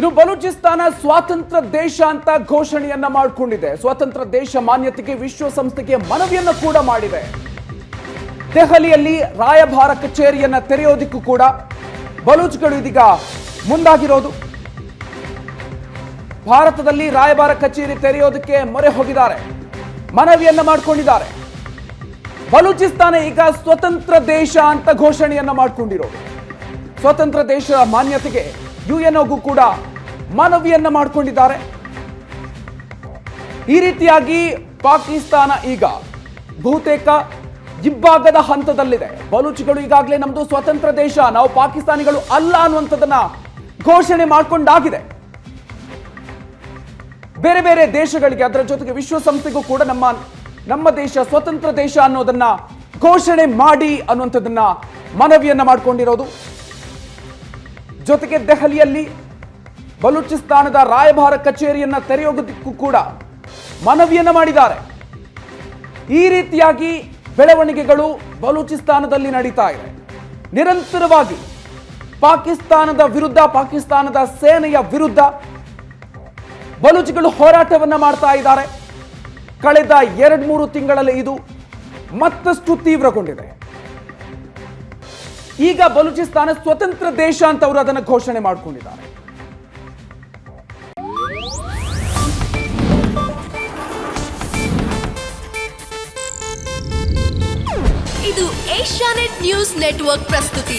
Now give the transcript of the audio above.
ಇನ್ನು ಬಲೂಚಿಸ್ತಾನ ಸ್ವಾತಂತ್ರ್ಯ ದೇಶ ಅಂತ ಘೋಷಣೆಯನ್ನ ಮಾಡಿಕೊಂಡಿದೆ. ಸ್ವಾತಂತ್ರ್ಯ ದೇಶ ಮಾನ್ಯತೆಗೆ, ವಿಶ್ವಸಂಸ್ಥೆಗೆ ಮನವಿಯನ್ನು ಕೂಡ ಮಾಡಿದೆ. ದೆಹಲಿಯಲ್ಲಿ ರಾಯಭಾರ ಕಚೇರಿಯನ್ನ ತೆರೆಯೋದಿಕ್ಕೂ ಕೂಡ ಬಲೂಚ್ಗಳು ಇದೀಗ ಮುಂದಾಗಿರೋದು. ಭಾರತದಲ್ಲಿ ರಾಯಭಾರ ಕಚೇರಿ ತೆರೆಯೋದಕ್ಕೆ ಮೊರೆ ಹೋಗಿದ್ದಾರೆ. ಮನವಿಯನ್ನ ಮಾಡಿಕೊಂಡಿದ್ದಾರೆ. ಬಲೂಚಿಸ್ತಾನ ಈಗ ಸ್ವತಂತ್ರ ದೇಶ ಅಂತ ಘೋಷಣೆಯನ್ನ ಮಾಡಿಕೊಂಡಿರೋದು. ಸ್ವತಂತ್ರ ದೇಶ ಮಾನ್ಯತೆಗೆ ಯುಎನ್ಒಗೂ ಕೂಡ ಮನವಿಯನ್ನ ಮಾಡಿಕೊಂಡಿದ್ದಾರೆ. ಈ ರೀತಿಯಾಗಿ ಪಾಕಿಸ್ತಾನ ಈಗ ಬಹುತೇಕ ಇಬ್ಬಾಗದ ಹಂತದಲ್ಲಿದೆ. ಬಲೂಚಿಗಳು ಈಗಾಗಲೇ ನಮ್ದು ಸ್ವತಂತ್ರ ದೇಶ, ನಾವು ಪಾಕಿಸ್ತಾನಿಗಳು ಅಲ್ಲ ಅನ್ನುವಂಥದ್ದನ್ನ ಘೋಷಣೆ ಮಾಡಿಕೊಂಡಾಗಿದೆ. ಬೇರೆ ಬೇರೆ ದೇಶಗಳಿಗೆ ಅದರ ಜೊತೆಗೆ ವಿಶ್ವಸಂಸ್ಥೆಗೂ ಕೂಡ ನಮ್ಮ ನಮ್ಮ ದೇಶ ಸ್ವತಂತ್ರ ದೇಶ ಅನ್ನೋದನ್ನ ಘೋಷಣೆ ಮಾಡಿ ಅನ್ನುವಂಥದ್ದನ್ನ ಮನವಿಯನ್ನ ಮಾಡಿಕೊಂಡಿರೋದು. ಜೊತೆಗೆ ದೆಹಲಿಯಲ್ಲಿ ಬಲೂಚಿಸ್ತಾನದ ರಾಯಭಾರ ಕಚೇರಿಯನ್ನ ತೆರೆಯೋದಕ್ಕೂ ಕೂಡ ಮನವಿಯನ್ನು ಮಾಡಿದ್ದಾರೆ. ಈ ರೀತಿಯಾಗಿ ಬೆಳವಣಿಗೆಗಳು ಬಲೂಚಿಸ್ತಾನದಲ್ಲಿ ನಡೀತಾ ಇದೆ. ನಿರಂತರವಾಗಿ ಪಾಕಿಸ್ತಾನದ ವಿರುದ್ಧ, ಪಾಕಿಸ್ತಾನದ ಸೇನೆಯ ವಿರುದ್ಧ ಬಲೂಚಿಗಳು ಹೋರಾಟವನ್ನ ಮಾಡ್ತಾ ಇದ್ದಾರೆ. ಕಳೆದ ಎರಡು ಮೂರು ತಿಂಗಳಲ್ಲಿ ಇದು ಮತ್ತಷ್ಟು ತೀವ್ರಗೊಂಡಿದೆ. ಈಗ ಬಲೂಚಿಸ್ತಾನ ಸ್ವತಂತ್ರ ದೇಶ ಅಂತ ಅವರು ಅದನ್ನು ಘೋಷಣೆ ಮಾಡಿಕೊಂಡಿದ್ದಾರೆ. ಇದು ಏಷ್ಯಾನೆಟ್ ನ್ಯೂಸ್ ನೆಟ್ವರ್ಕ್ ಪ್ರಸ್ತುತಿ.